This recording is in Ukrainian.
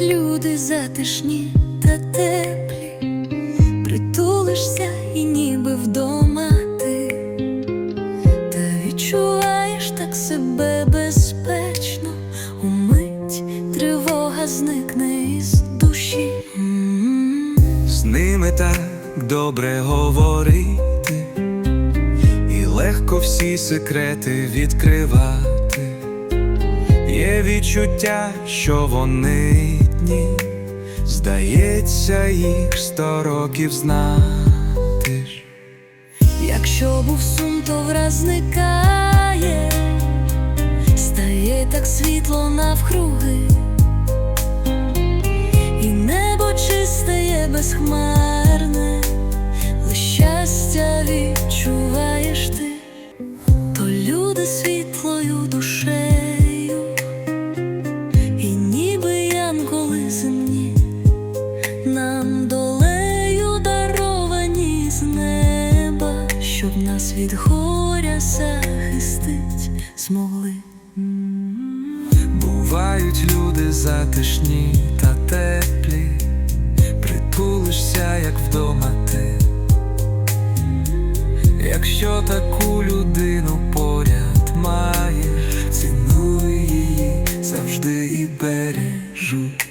люди затишні та теплі, притулишся і ніби вдома ти, та відчуваєш так себе безпечно, умить тривога зникне із душі. З ними так добре говорити, і легко всі секрети відкривати. Є відчуття, що вони дні, здається, їх сто років знати. ж. Якщо був сум, то враз зникає, стає так світло навкруги, і небо чисте є безхмарне, лиш щастя відчуваєш ти, то люди світлою душею, щоб нас від горя захистить змогли. Бувають люди затишні та теплі, притулишся, як вдома ти. Якщо таку людину поряд маєш, цінуй її завжди і бережуть.